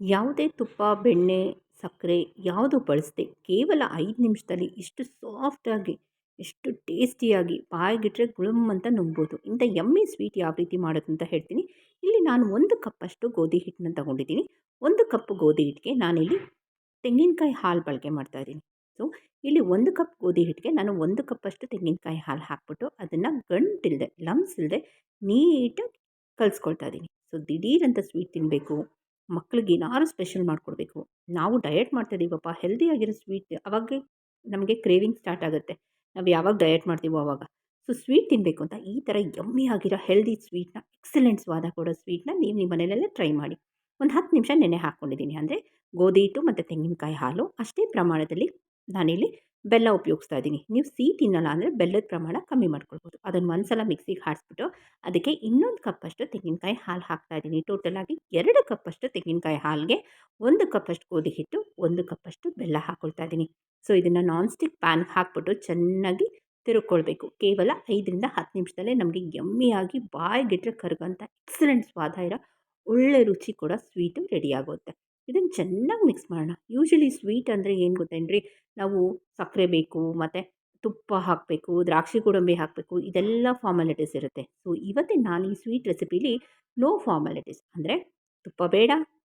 ಯಾವುದೇ ತುಪ್ಪ, ಬೆಣ್ಣೆ, ಸಕ್ಕರೆ ಯಾವುದು ಬಳಸದೆ ಕೇವಲ ಐದು ನಿಮಿಷದಲ್ಲಿ ಇಷ್ಟು ಸಾಫ್ಟಾಗಿ ಎಷ್ಟು ಟೇಸ್ಟಿಯಾಗಿ ಬಾಯಿಗಿಟ್ರೆ ಗುಳುಮ್ ಅಂತ ನುಂಗ್ಬೋದು. ಇಂಥ ಎಮ್ಮೆ ಸ್ವೀಟ್ ಯಾವ ರೀತಿ ಮಾಡೋದು ಅಂತ ಹೇಳ್ತೀನಿ. ಇಲ್ಲಿ ನಾನು ಒಂದು ಕಪ್ಪಷ್ಟು ಗೋಧಿ ಹಿಟ್ಟನ್ನ ತಗೊಂಡಿದ್ದೀನಿ. ಒಂದು ಕಪ್ ಗೋಧಿ ಹಿಟ್ಟಿಗೆ ನಾನಿಲ್ಲಿ ತೆಂಗಿನಕಾಯಿ ಹಾಲು ಬಳಕೆ ಮಾಡ್ತಾಯಿದ್ದೀನಿ ಸೊ ಇಲ್ಲಿ ಒಂದು ಕಪ್ ಗೋಧಿ ಹಿಟ್ಟಿಗೆ ನಾನು ಒಂದು ಕಪ್ಪಷ್ಟು ತೆಂಗಿನಕಾಯಿ ಹಾಲು ಹಾಕ್ಬಿಟ್ಟು ಅದನ್ನು ಗಂಟಿಲ್ಲದೆ ಲಮ್ಸ್ ಇಲ್ಲದೆ ನೀಟಾಗಿ ಕಲಿಸ್ಕೊಳ್ತಾ ಇದ್ದೀನಿ. ಸೊ ದಿಢೀರಂತ ಸ್ವೀಟ್ ತಿನ್ನಬೇಕು ಮಕ್ಳಿಗೆ ಏನಾದ್ರು ಸ್ಪೆಷಲ್ ಮಾಡಿಕೊಡ್ಬೇಕು. ನಾವು ಡಯಟ್ ಹೆಲ್ದಿ ಆಗಿರೋ ಸ್ವೀಟ್ ಅವಾಗ ನಮಗೆ ಕ್ರೇವಿಂಗ್ ಸ್ಟಾರ್ಟ್ ಆಗುತ್ತೆ. ನಾವು ಯಾವಾಗ ಡಯಟ್ ಮಾಡ್ತೀವೋ ಆವಾಗ ಸೊ ಸ್ವೀಟ್ ತಿನ್ನಬೇಕು ಅಂತ ಈ ಥರ ಯಮ್ಮಿ ಆಗಿರೋ ಹೆಲ್ದಿ ಸ್ವೀಟ್ನ ಎಕ್ಸಲೆಂಟ್ ಸ್ವಾದ ಕೊಡೋ ಸ್ವೀಟ್ನ ನೀವು ನಿಮ್ಮ ಮನೆಯಲ್ಲೇ ಟ್ರೈ ಮಾಡಿ. ಒಂದು ಹತ್ತು ನಿಮಿಷ ನೆನೆ ಹಾಕ್ಕೊಂಡಿದ್ದೀನಿ ಅಂದರೆ ಗೋಧಿ ಹಿಟ್ಟು ಮತ್ತು ತೆಂಗಿನಕಾಯಿ ಹಾಲು ಅಷ್ಟೇ ಪ್ರಮಾಣದಲ್ಲಿ ನಾನಿಲ್ಲಿ ಬೆಲ್ಲ ಉಪಯೋಗಿಸ್ತಾ ಇದ್ದೀನಿ. ನೀವು ಸಿಹಿ ತಿನ್ನಲ್ಲ ಅಂದರೆ ಬೆಲ್ಲದ ಪ್ರಮಾಣ ಕಮ್ಮಿ ಮಾಡ್ಕೊಳ್ಬೋದು. ಅದನ್ನು ಒಂದು ಸಲ ಮಿಕ್ಸಿಗೆ ಹಾಡಿಸ್ಬಿಟ್ಟು ಅದಕ್ಕೆ ಇನ್ನೊಂದು ಕಪ್ಪಷ್ಟು ತೆಂಗಿನಕಾಯಿ ಹಾಲು ಹಾಕ್ತಾ ಇದ್ದೀನಿ. ಟೋಟಲಾಗಿ ಎರಡು ಕಪ್ಪಷ್ಟು ತೆಂಗಿನಕಾಯಿ ಹಾಲಿಗೆ ಒಂದು ಕಪ್ಪಷ್ಟು ಗೋಧಿ ಹಿಟ್ಟು, ಒಂದು ಕಪ್ಪಷ್ಟು ಬೆಲ್ಲ ಹಾಕ್ಕೊಳ್ತಾ ಇದ್ದೀನಿ. ಸೊ ಇದನ್ನು ನಾನ್ ಸ್ಟಿಕ್ ಪ್ಯಾನ್ ಹಾಕ್ಬಿಟ್ಟು ಚೆನ್ನಾಗಿ ತಿರುಗ್ಕೊಳ್ಬೇಕು. ಕೇವಲ ಐದರಿಂದ ಹತ್ತು ನಿಮಿಷದಲ್ಲೇ ನಮಗೆ ಯಮ್ಮಿಯಾಗಿ ಬಾಯಿಗಿಟ್ರೆ ಕರಗೋಂಥ ಎಕ್ಸಲೆಂಟ್ ಸ್ವಾದ ಇರೋ ಒಳ್ಳೆ ರುಚಿ ಕೂಡ ಸ್ವೀಟು ರೆಡಿ ಆಗುತ್ತೆ. ಇದನ್ನು ಚೆನ್ನಾಗಿ ಮಿಕ್ಸ್ ಮಾಡೋಣ. ಯೂಶ್ವಲಿ ಸ್ವೀಟ್ ಅಂದರೆ ಏನು ಗೊತ್ತೇನ್ರಿ? ನಾವು ಸಕ್ಕರೆ ಬೇಕು, ಮತ್ತು ತುಪ್ಪ ಹಾಕಬೇಕು, ದ್ರಾಕ್ಷಿ ಗೋಡಂಬಿ ಹಾಕಬೇಕು, ಇದೆಲ್ಲ ಫಾರ್ಮಾಲಿಟೀಸ್ ಇರುತ್ತೆ. ಸೊ ಇವತ್ತಿನ ನಾನು ಈ ಸ್ವೀಟ್ ರೆಸಿಪೀಲಿ ನೋ ಫಾರ್ಮಾಲಿಟೀಸ್ ಅಂದರೆ ತುಪ್ಪ ಬೇಡ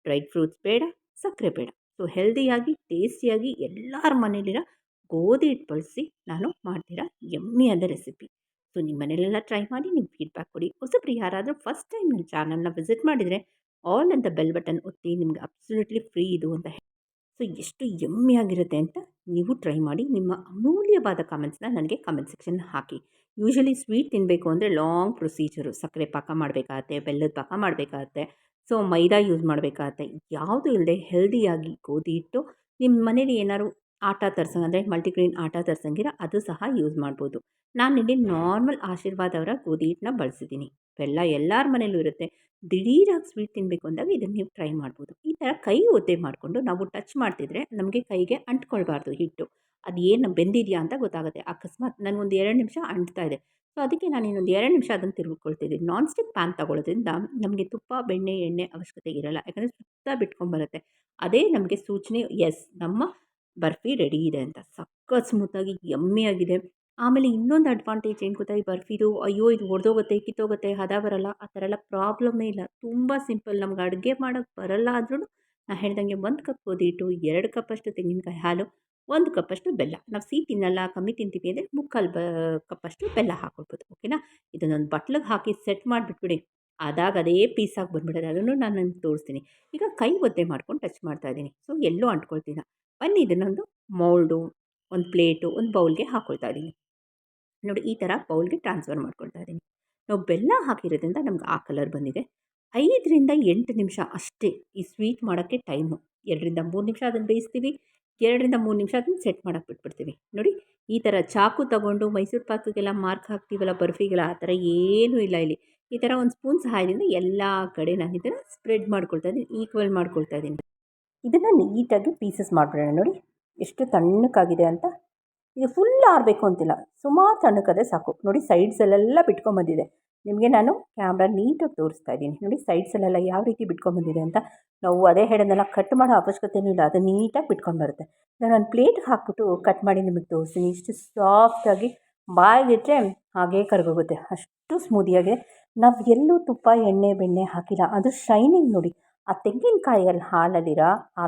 ಡ್ರೈ ಫ್ರೂಟ್ಸ್ ಬೇಡ ಸಕ್ಕರೆ ಬೇಡ. ಸೊ ಹೆಲ್ದಿಯಾಗಿ ಟೇಸ್ಟಿಯಾಗಿ ಎಲ್ಲರ ಮನೇಲಿರೋ ಗೋಧಿ ಹಿಟ್ಟು ಬಳಸಿ ನಾನು ಮಾಡ್ತೀರಾ ಎಮ್ಮೆಯಾದ ರೆಸಿಪಿ ಸೊ ನಿಮ್ಮ ಮನೇಲೆಲ್ಲ ಟ್ರೈ ಮಾಡಿ ನಿಮ್ಮ ಫೀಡ್ಬ್ಯಾಕ್ ಕೊಡಿ. ಹೊಸಬ್ರು ಯಾರಾದರೂ ಫಸ್ಟ್ ಟೈಮ್ ನನ್ನ ಚಾನಲ್ನ ವಿಸಿಟ್ ಮಾಡಿದರೆ ಆಲ್ ಅಂತ ಬೆಲ್ ಬಟನ್ ಒತ್ತಿ ನಿಮ್ಗೆ ಅಬ್ಸಲ್ಯೂಟ್ಲಿ ಫ್ರೀ ಇದು ಅಂತ ಹೇಳಿ. ಸೊ ಎಷ್ಟು ಯಮ್ಮಿಯಾಗಿರುತ್ತೆ ಅಂತ ನೀವು ಟ್ರೈ ಮಾಡಿ ನಿಮ್ಮ ಅಮೂಲ್ಯವಾದ ಕಮೆಂಟ್ಸ್ನ ನನಗೆ ಕಾಮೆಂಟ್ ಸೆಕ್ಷನ್ ಹಾಕಿ. ಯೂಶ್ವಲಿ ಸ್ವೀಟ್ ತಿನ್ನಬೇಕು ಅಂದರೆ ಲಾಂಗ್ ಪ್ರೊಸೀಜರು ಸಕ್ಕರೆ ಪಾಕ ಮಾಡಬೇಕಾಗತ್ತೆ, ಬೆಲ್ಲದ ಪಾಕ ಮಾಡಬೇಕಾಗತ್ತೆ ಸೊ ಮೈದಾ ಯೂಸ್ ಮಾಡಬೇಕಾಗತ್ತೆ. ಯಾವುದೂ ಇಲ್ಲದೆ ಹೆಲ್ದಿಯಾಗಿ ಗೋಧಿ ಇಟ್ಟು ನಿಮ್ಮ ಮನೇಲಿ ಏನಾದ್ರು ಆಟ ತರ್ಸಂಗೆ ಅಂದರೆ ಮಲ್ಟಿಗ್ರೇನ್ ಆಟ ತರ್ಸಂಗಿರ ಅದು ಸಹ ಯೂಸ್ ಮಾಡ್ಬೋದು. ನಾನಿಲ್ಲಿ ನಾರ್ಮಲ್ ಆಶೀರ್ವಾದ ಅವರ ಗೋಧಿ ಹಿಟ್ಟನ್ನ ಬಳಸಿದ್ದೀನಿ. ಬೆಲ್ಲ ಎಲ್ಲರ ಮನೇಲೂ ಇರುತ್ತೆ. ದಿಢೀರಾಗಿ ಸ್ವೀಟ್ ತಿನ್ನಬೇಕು ಅಂದಾಗ ಇದನ್ನು ನೀವು ಟ್ರೈ ಮಾಡ್ಬೋದು. ಈ ಥರ ಕೈ ಒದ್ದೆ ಮಾಡಿಕೊಂಡು ನಾವು ಟಚ್ ಮಾಡ್ತಿದ್ರೆ ನಮಗೆ ಕೈಗೆ ಅಂಟ್ಕೊಳ್ಬಾರ್ದು ಹಿಟ್ಟು. ಅದು ಏನು ಬೆಂದಿದೆಯಾ ಅಂತ ಗೊತ್ತಾಗುತ್ತೆ. ಅಕಸ್ಮಾತ್ ನನಗೊಂದು ಎರಡು ನಿಮಿಷ ಅಂಟ್ತಾ ಇದೆ. ಸೊ ಅದಕ್ಕೆ ನಾನು ಇನ್ನೊಂದು ಎರಡು ನಿಮಿಷ ಅದನ್ನು ತಿರುಗಿಕೊಳ್ತಿದ್ದೀನಿ. ನಾನ್ ಸ್ಟಿಕ್ ಪ್ಯಾನ್ ತಗೊಳ್ಳೋದ್ರಿಂದ ನಮಗೆ ತುಪ್ಪ, ಬೆಣ್ಣೆ, ಎಣ್ಣೆ ಅವಶ್ಯಕತೆ ಇರೋಲ್ಲ. ಯಾಕಂದರೆ ಸುತ್ತ ಬಿಟ್ಕೊಂಬರುತ್ತೆ ಅದೇ ನಮಗೆ ಸೂಚನೆ ಎಸ್ ನಮ್ಮ ಬರ್ಫಿ ರೆಡಿ ಇದೆ ಅಂತ. ಸಖತ್ ಸ್ಮೂತಾಗಿ ಯಮ್ಮಿಯಾಗಿದೆ ಆಮೇಲೆ ಇನ್ನೊಂದು ಅಡ್ವಾಂಟೇಜ್ ಏನು ಗೊತ್ತಾ ಈ ಬರ್ಫಿದು? ಅಯ್ಯೋ, ಇದು ಒಡೆದೋಗುತ್ತೆ, ಕಿತ್ತೋಗುತ್ತೆ, ಹದ ಬರಲ್ಲ, ಆ ಥರ ಎಲ್ಲ ಪ್ರಾಬ್ಲಮ್ಮೇ ಇಲ್ಲ. ತುಂಬ ಸಿಂಪಲ್ ನಮ್ಗೆ ಅಡುಗೆ ಮಾಡೋಕ್ಕೆ ಬರಲ್ಲ ಆದ್ರೂ ನಾನು ಹೇಳ್ದಂಗೆ ಒಂದು ಕಪ್ ಗೋಧಿ ಹಿಟ್ಟು, ಎರಡು ಕಪ್ಪಷ್ಟು ತೆಂಗಿನಕಾಯಿ ಹಾಲು, ಒಂದು ಕಪ್ಪಷ್ಟು ಬೆಲ್ಲ. ನಾವು ಸಿಹಿ ತಿನ್ನಲ್ಲ, ಕಮ್ಮಿ ತಿಂತೀವಿ ಅಂದರೆ ಮುಕ್ಕಾಲು ಬ ಕಪ್ಪಷ್ಟು ಬೆಲ್ಲ ಹಾಕ್ಕೊಳ್ಬೋದು ಓಕೆನಾ ಇದನ್ನೊಂದು ಬಟ್ಲಿಗೆ ಹಾಕಿ ಸೆಟ್ ಮಾಡಿಬಿಟ್ಬಿಡಿ. ಆದಾಗ ಅದೇ ಪೀಸಾಗಿ ಬಂದ್ಬಿಡೋದು. ಅದನ್ನು ನಾನು ತೋರಿಸ್ತೀನಿ. ಈಗ ಕೈ ಒದ್ದೆ ಮಾಡ್ಕೊಂಡು ಟಚ್ ಮಾಡ್ತಾ ಇದ್ದೀನಿ. ಸೊ ಎಲ್ಲೂ ಅಂಟ್ಕೊಳ್ತಿಲ್ಲ ಬನ್ನಿ, ಇದನ್ನೊಂದು ಮೌಲ್ಡು, ಒಂದು ಪ್ಲೇಟು, ಒಂದು ಬೌಲ್ಗೆ ಹಾಕ್ಕೊಳ್ತಾ ಇದ್ದೀನಿ. ನೋಡಿ, ಈ ಥರ ಬೌಲ್ಗೆ ಟ್ರಾನ್ಸ್ಫರ್ ಮಾಡ್ಕೊಳ್ತಾ ಇದ್ದೀನಿ. ನಾವು ಬೆಲ್ಲ ಹಾಕಿರೋದ್ರಿಂದ ನಮ್ಗೆ ಆ ಕಲರ್ ಬಂದಿದೆ. ಐದರಿಂದ ಎಂಟು ನಿಮಿಷ ಅಷ್ಟೇ ಈ ಸ್ವೀಟ್ ಮಾಡೋಕ್ಕೆ ಟೈಮು. ಎರಡರಿಂದ ಮೂರು ನಿಮಿಷ ಅದನ್ನು ಬೇಯಿಸ್ತೀವಿ, ಎರಡರಿಂದ ಮೂರು ನಿಮಿಷ ಅದನ್ನು ಸೆಟ್ ಮಾಡೋಕ್ಕೆ ಬಿಟ್ಬಿಡ್ತೀವಿ. ನೋಡಿ, ಈ ಥರ ಚಾಕು ತಗೊಂಡು ಮೈಸೂರು ಪಾಕಿಗೆಲ್ಲ ಮಾರ್ಕ್ ಹಾಕ್ತೀವಲ್ಲ, ಬರ್ಫಿಗೆಲ್ಲ, ಆ ಥರ ಏನೂ ಇಲ್ಲ ಇಲ್ಲಿ. ಈ ಥರ ಒಂದು ಸ್ಪೂನ್ ಸಹಾಯದಿಂದ ಎಲ್ಲ ಕಡೆ ನಾನು ಇದನ್ನು ಸ್ಪ್ರೆಡ್ ಮಾಡ್ಕೊಳ್ತಾ ಇದ್ದೀನಿ, ಈಕ್ವಲ್ ಮಾಡ್ಕೊಳ್ತಾ ಇದ್ದೀನಿ. ಇದನ್ನು ನೀಟಾಗಿ ಪೀಸಸ್ ಮಾಡಿಬಿಡೋಣ. ನೋಡಿ ಎಷ್ಟು ತಣ್ಣಕ್ಕಾಗಿದೆ ಅಂತ. ಇದು ಫುಲ್ ಆರಬೇಕು ಅಂತಿಲ್ಲ. ಸುಮಾರು ತಣ್ಣಕ್ಕಾದರೆ ಸಾಕು. ನೋಡಿ ಸೈಡ್ಸಲ್ಲೆಲ್ಲ ಬಿಟ್ಕೊಂಬಂದಿದೆ ನಿಮಗೆ ನಾನು ಕ್ಯಾಮ್ರಾ ನೀಟಾಗಿ ತೋರಿಸ್ತಾ ಇದ್ದೀನಿ. ನೋಡಿ ಸೈಡ್ಸಲ್ಲೆಲ್ಲ ಯಾವ ರೀತಿ ಬಿಟ್ಕೊಂಬಂದಿದೆ ಅಂತ. ನಾವು ಅದೇ ಹೆಡನ್ನೆಲ್ಲ ಕಟ್ ಮಾಡೋ ಅವಶ್ಯಕತೆಯೂ ಇಲ್ಲ. ಅದು ನೀಟಾಗಿ ಬಿಟ್ಕೊಂಡು ಬರುತ್ತೆ. ನಾನು ಒಂದು ಪ್ಲೇಟ್ ಹಾಕ್ಬಿಟ್ಟು ಕಟ್ ಮಾಡಿ ನಿಮಗೆ ತೋರಿಸ್ತೀನಿ. ಇಷ್ಟು ಸಾಫ್ಟಾಗಿ ಬಾಯಿಗಿಟ್ಟರೆ ಹಾಗೇ ಕರಗೋಗುತ್ತೆ. ಅಷ್ಟು ಸ್ಮೂದಿಯಾಗಿದೆ ನಾವು ಎಲ್ಲೂ ತುಪ್ಪ, ಎಣ್ಣೆ, ಬೆಣ್ಣೆ ಹಾಕಿಲ್ಲ. ಅದು ಶೈನಿಂಗ್ ನೋಡಿ. ಆ ತೆಂಗಿನಕಾಯಲ್ಲಿ ಹಾಲಲ್ಲಿರೋ ಆ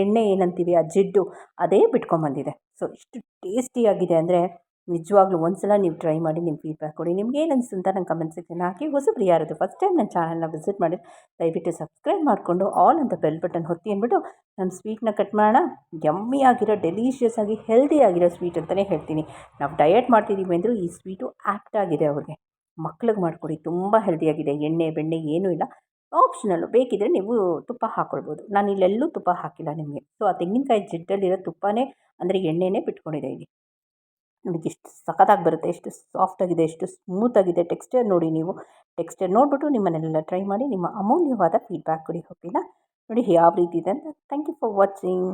ಎಣ್ಣೆ ಏನಂತೀವಿ, ಆ ಜಿಡ್ಡು, ಅದೇ ಬಿಟ್ಕೊಂಬಂದಿದೆ ಸೊ ಇಷ್ಟು ಟೇಸ್ಟಿಯಾಗಿದೆ ಅಂದರೆ ನಿಜವಾಗ್ಲೂ ಒಂದ್ಸಲ ನೀವು ಟ್ರೈ ಮಾಡಿ ನಿಮ್ಮ ಫೀಡ್ಬ್ಯಾಕ್ ಕೊಡಿ. ನಿಮ್ಗೆ ಏನು ಅನಿಸ್ತು ಅಂತ ನಂಗೆ ಕಮೆಂಟ್ ಸೆಕ್ಷನ್ ಹಾಕಿ. ಹೊಸಬ್ರು ಯಾರದು ಫಸ್ಟ್ ಟೈಮ್ ನನ್ನ ಚಾನಲ್ನ ವಿಸಿಟ್ ಮಾಡಿ ದಯವಿಟ್ಟು ಸಬ್ಸ್ಕ್ರೈಬ್ ಮಾಡಿಕೊಂಡು ಆಲ್ ಅಂತ ಬೆಲ್ ಬಟನ್ ಹೊತ್ತಿ ಅಂದ್ಬಿಟ್ಟು ನಾನು ಸ್ವೀಟ್ನ ಕಟ್ ಮಾಡೋಣ. ಯಮ್ಮಿ ಆಗಿರೋ ಡೆಲಿಷಿಯಸ್ ಆಗಿ ಹೆಲ್ದಿ ಆಗಿರೋ ಸ್ವೀಟ್ ಅಂತಲೇ ಹೇಳ್ತೀನಿ. ನಾವು ಡಯಟ್ ಮಾಡ್ತಿದ್ದೀವಿ ಅಂದರೂ ಈ ಸ್ವೀಟು ಆ್ಯಕ್ಟ್ ಆಗಿದೆ ಅವ್ರಿಗೆ. ಮಕ್ಳಿಗೆ ಮಾಡಿಕೊಡಿ, ತುಂಬ ಹೆಲ್ದಿಯಾಗಿದೆ ಎಣ್ಣೆ, ಬೆಣ್ಣೆ ಏನೂ ಇಲ್ಲ. ಆಪ್ಷನಲ್ಲು ಬೇಕಿದ್ದರೆ ನೀವು ತುಪ್ಪ ಹಾಕ್ಕೊಳ್ಬೋದು ನಾನು ಇಲ್ಲೆಲ್ಲೂ ತುಪ್ಪ ಹಾಕಿಲ್ಲ ನಿಮಗೆ. ಸೊ ಆ ತೆಂಗಿನಕಾಯಿ ಜಿಡ್ಡಲ್ಲಿರೋ ತುಪ್ಪನೇ, ಅಂದರೆ ಎಣ್ಣೆನೇ ಬಿಟ್ಕೊಂಡಿದೆ ಇಲ್ಲಿ. ನಿಮಗೆ ಎಷ್ಟು ಸಖತ್ತಾಗಿ ಬರುತ್ತೆ, ಎಷ್ಟು ಸಾಫ್ಟಾಗಿದೆ ಎಷ್ಟು ಸ್ಮೂತಾಗಿದೆ ಟೆಕ್ಸ್ಚರ್ ನೋಡಿ ನೀವು. ಟೆಕ್ಸ್ಚರ್ ನೋಡಿಬಿಟ್ಟು ನಿಮ್ಮನ್ನೆಲ್ಲ ಟ್ರೈ ಮಾಡಿ, ನಿಮ್ಮ ಅಮೂಲ್ಯವಾದ ಫೀಡ್ಬ್ಯಾಕ್ ಕೊಡಿ ಹೋಗಿಲ್ಲ ನೋಡಿ, ಯಾವ ರೀತಿ ಇದೆ ಅಂತ. Thank you for watching